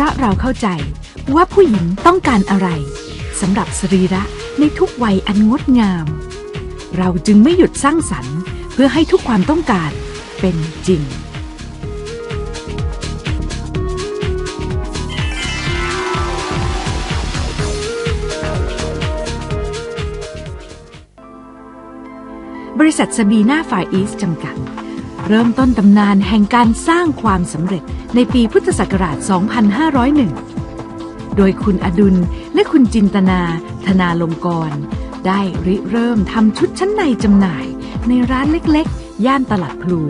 ราะเราเข้าใจว่าผู้หญิงต้องการอะไรสำหรับสรีระในทุกวัยอันงดงาม เราจึงไม่หยุดสร้างสรรค์เพื่อให้ทุกความต้องการเป็นจริง บริษัทสบีนาฟาอีสจำกัด เริ่มต้นตำนานแห่งการสร้างความสำเร็จในปีพุทธศักราช 2501 โดยคุณอดุลและคุณจินตนา ธนาลงกร ได้ริเริ่มทำชุดชั้นในจำหน่ายในร้านเล็กๆ ย่านตลาดพลู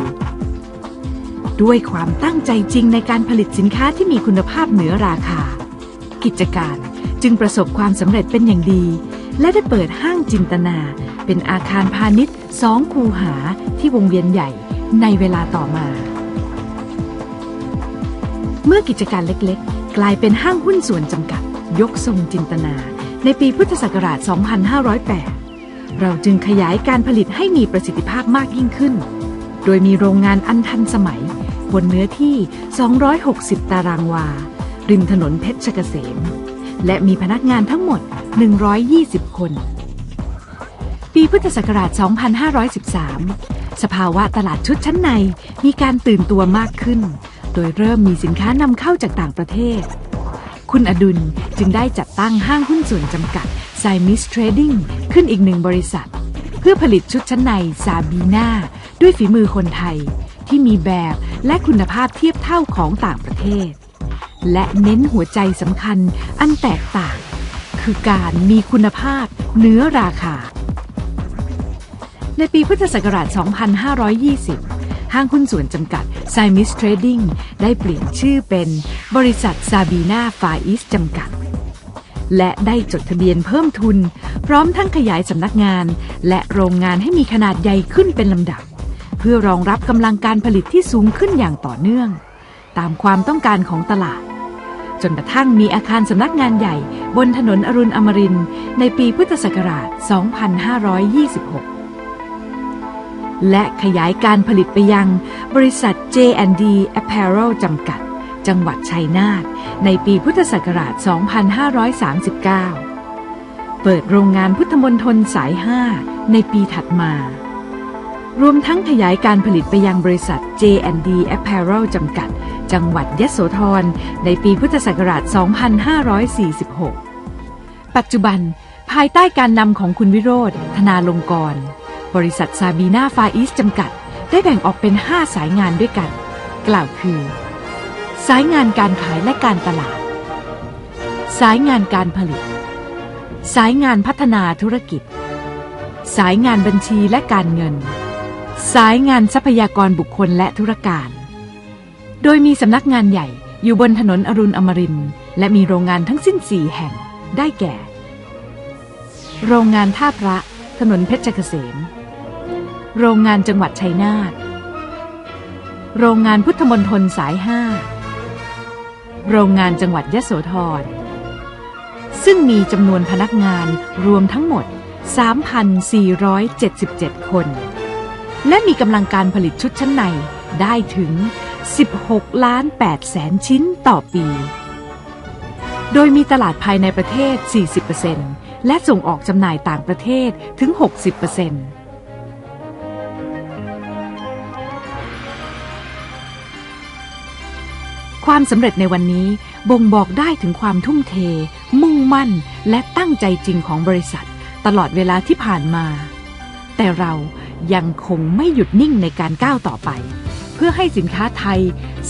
ด้วยความตั้งใจจริงในการผลิตสินค้าที่มีคุณภาพเหนือราคา กิจการจึงประสบความสำเร็จเป็นอย่างดี และได้เปิดห้างจินตนา เป็นอาคารพาณิชย์สองคูหาที่วงเวียนใหญ่ ในเวลาต่อมา เมื่อกิจการเล็กๆ กลายเป็นห้างหุ้นส่วนจำกัด ยกทรงจินตนา ในปีพุทธศักราช 2508 เราจึงขยายการผลิตให้มีประสิทธิภาพมากยิ่งขึ้น โดยมีโรงงานอันทันสมัย บนเนื้อที่ 260 ตารางวา ริมถนนเพชรเกษม และมีพนักงานทั้งหมด 120 คน ปีพุทธศักราช 2513 สภาวะตลาดชุดชั้นในมีการตื่นตัวมากขึ้น โดยเริ่มมีสินค้านำเข้าจากต่างประเทศ คุณอดุลจึงได้จัดตั้งห้างหุ้นส่วนจำกัด s i m i s Trading ขึ้นอีกหนึ่งบริษัท เพื่อผลิตชุดชั้นในซาบีนาด้วยฝีมือคนไทย ที่มีแบบและคุณภาพเทียบเท่าของต่างประเทศ และเน้นหัวใจสำคัญอันแตกต่าง คือการมีคุณภาพเนื้อราคา ในปีพุทธศักราช 2520 ห้างหุ้นส่วนจำกัด s i m i s Trading ได้เปลี่ยนชื่อเป็นบริษัทซาบีนาฟาอิสจำกัด และได้จดทะเบียนเพิ่มทุน พร้อมทั้งขยายสำนักงาน และโรงงานให้มีขนาดใหญ่ขึ้นเป็นลำดับ เพื่อรองรับกำลังการผลิตที่สูงขึ้นอย่างต่อเนื่อง ตามความต้องการของตลาดจนกระทั่งมีอาคารสำนักงานใหญ่ บนถนนอรุณอมรินในปีพุทธศักราช 2526 และขยายการผลิตไปยังบริษัท J&D Apparel จำกัด จังหวัดชัยนาทในปีพุทธศักราช 2539 เปิดโรงงานพุทธมนตรสาย 5 ในปีถัดมา รวมทั้งขยายการผลิตไปยังบริษัท J&D Apparel จำกัด จังหวัดยะโสธรในปีพุทธศักราช 2546 ปัจจุบันภายใต้การนำของคุณวิโรธธนาลงกร บริษัทซาบีนาฟาอิสจำกัด ได้แบ่งออกเป็น 5 สายงานด้วยกัน กล่าวคือ สายงานการขายและการตลาด สายงานการผลิต สายงานพัฒนาธุรกิจ สายงานบัญชีและการเงิน สายงานทรัพยากรบุคคลและธุรการ โดยมีสำนักงานใหญ่อยู่บนถนนอรุณอมรินและมีโรงงานทั้งสิ้น 4 แห่งได้แก่ โรงงานท่าพระ ถนนเพชรเกษม โรงงานจังหวัดชัยนาท โรงงานพุทธมณฑลสาย5โรงงานจังหวัดยะโสธร ซึ่งมีจำนวนพนักงานรวมทั้งหมด 3,477 คน และมีกำลังการผลิตชุดชั้นในได้ถึง 16 ล้าน8แสนชิ้นต่อปี โดยมีตลาดภายในประเทศ 40%และส่งออกจำหน่ายต่างประเทศถึง 60% ความสำเร็จในวันนี้บ่งบอกได้ถึงความทุ่มเท มุ่งมั่น และตั้งใจจริงของบริษัท ตลอดเวลาที่ผ่านมา แต่เรายังคงไม่หยุดนิ่งในการก้าวต่อไป เพื่อให้สินค้าไทย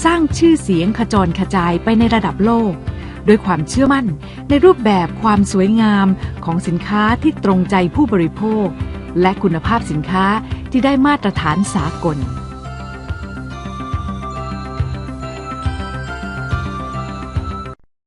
สร้างชื่อเสียงขจรกระจายไปในระดับโลกด้วยความเชื่อมั่นในรูปแบบความสวยงามของสินค้าที่ตรงใจผู้บริโภค และคุณภาพสินค้าที่ได้มาตรฐานสากล